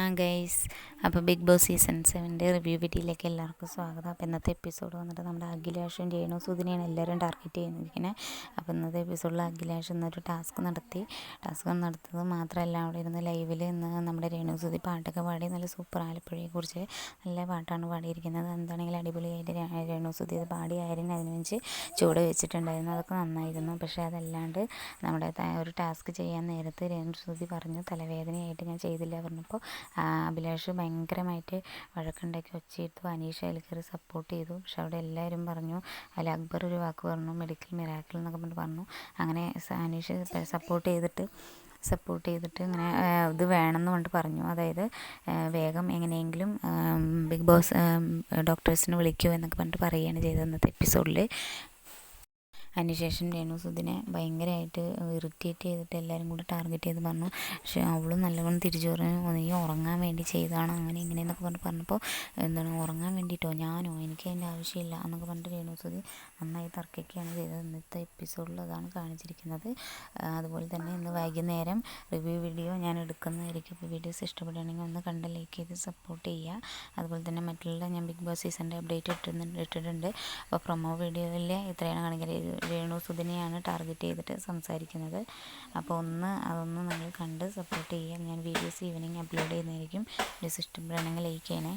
ആ ഗൈസ് അപ്പോൾ Bigg Boss season സെവന്റെ റിവ്യൂ വീഡിയോയിലേക്ക് എല്ലാവർക്കും സ്വാഗതം. അപ്പോൾ ഇന്നത്തെ എപ്പിസോഡ് വന്നിട്ട് നമ്മുടെ അഖിലാഷും രേണു സുധിനെയാണ് എല്ലാവരും ടാർഗറ്റ് ചെയ്യുന്നിരിക്കുന്നത് അപ്പോൾ ഇന്നത്തെ എപ്പിസോഡിൽ അഖിലാഷ് ഇന്നൊരു ടാസ്ക് നടത്തി. ടാസ്ക് നടത്തത് മാത്രമല്ല അവിടെ ഇരുന്ന് ലൈവിൽ ഇന്ന് നമ്മുടെ രേണു സുധി പാട്ടൊക്കെ പാടി നല്ല സൂപ്പർ ആലപ്പുഴയെക്കുറിച്ച് നല്ല പാട്ടാണ് പാടിയിരിക്കുന്നത്. എന്താണെങ്കിലും അടിപൊളിയായിട്ട് രേണു സുധി അത് പാടി ആയിരുന്നു അതിനനുസരിച്ച് ചൂട് വെച്ചിട്ടുണ്ടായിരുന്നു. അതൊക്കെ നന്നായിരുന്നു. പക്ഷേ അതല്ലാണ്ട് നമ്മുടെ ഒരു ടാസ്ക് ചെയ്യാൻ നേരത്ത് രേണു സുധി പറഞ്ഞു തലവേദനയായിട്ട് ഞാൻ ചെയ്തില്ല പറഞ്ഞപ്പോൾ അഭിലാഷ് ഭയങ്കരമായിട്ട് വഴക്കുണ്ടാക്കി ഒച്ചയിട്ടു അനീഷ് അതിൽ കയറി സപ്പോർട്ട് ചെയ്തു. പക്ഷെ അവിടെ എല്ലാവരും പറഞ്ഞു അതിൽ അക്ബർ ഒരു വാക്ക് പറഞ്ഞു മെഡിക്കൽ മിറാക്കിൾ എന്നൊക്കെ പറഞ്ഞിട്ട് പറഞ്ഞു. അങ്ങനെ അനീഷ് സപ്പോർട്ട് ചെയ്തിട്ട് സപ്പോർട്ട് ചെയ്തിട്ട് ഇങ്ങനെ ഇത് വേണമെന്ന് കൊണ്ട് പറഞ്ഞു. അതായത് വേഗം എങ്ങനെയെങ്കിലും ബിഗ് ബോസ് ഡോക്ടേഴ്സിനെ വിളിക്കൂ എന്നൊക്കെ പറഞ്ഞിട്ട് പറയുകയാണ് ചെയ്തത് ഇന്നത്തെ എപ്പിസോഡിൽ അതിനുശേഷം രേണുസുദിനെ ഭയങ്കരമായിട്ട് ഇറിറ്റേറ്റ് ചെയ്തിട്ട് എല്ലാവരും കൂടി ടാർഗറ്റ് ചെയ്ത് പറഞ്ഞു പക്ഷേ അവളും നല്ലവണ്ണം തിരിച്ചു പറഞ്ഞു. നീ ഉറങ്ങാൻ വേണ്ടി ചെയ്തതാണ് അങ്ങനെ ഇങ്ങനെയെന്നൊക്കെ പറഞ്ഞ് പറഞ്ഞപ്പോൾ എന്താണ് ഉറങ്ങാൻ വേണ്ടിയിട്ടോ ഞാനോ? എനിക്ക് അതിന്റെ ആവശ്യമില്ല. എന്നൊക്കെ പറഞ്ഞിട്ട് രേണുസുതി നന്നായി തർക്കിക്കുകയാണ് ചെയ്തത്. ഇന്നത്തെ എപ്പിസോഡിൽ അതാണ് കാണിച്ചിരിക്കുന്നത്. അതുപോലെ തന്നെ ഇന്ന് വൈകുന്നേരം റിവ്യൂ വീഡിയോ ഞാൻ എടുക്കുന്നതായിരിക്കും. അപ്പോൾ വീഡിയോസ് ഇഷ്ടപ്പെടുകയാണെങ്കിൽ ഒന്ന് കണ്ട് ലൈക്ക് ചെയ്ത് സപ്പോർട്ട് ചെയ്യുക. അതുപോലെ തന്നെ മറ്റുള്ള ഞാൻ ബിഗ് ബോസ് സീസണിന്റെ അപ്ഡേറ്റ് ഇട്ടിട്ടുണ്ട് ഇട്ടിട്ടുണ്ട്. അപ്പോൾ പ്രൊമോ വീഡിയോയിൽ ഇത്രയാണ് കാണിക്കുന്നത്. രേണു സുധിനെയാണ് ടാർഗറ്റ് ചെയ്തിട്ട് സംസാരിക്കുന്നത്. അപ്പോൾ ഒന്ന് അതൊന്ന് നിങ്ങൾ കണ്ട് സപ്പോർട്ട് ചെയ്യുക. ഞാൻ വീഡിയോസ് ഈവനിങ് അപ്ലോഡ് ചെയ്യുന്നതായിരിക്കും. സിസ്റ്റം ഇഷ്ടപ്പെടുകയാണെങ്കിൽ ലൈക്ക് ചെയ്യണേ.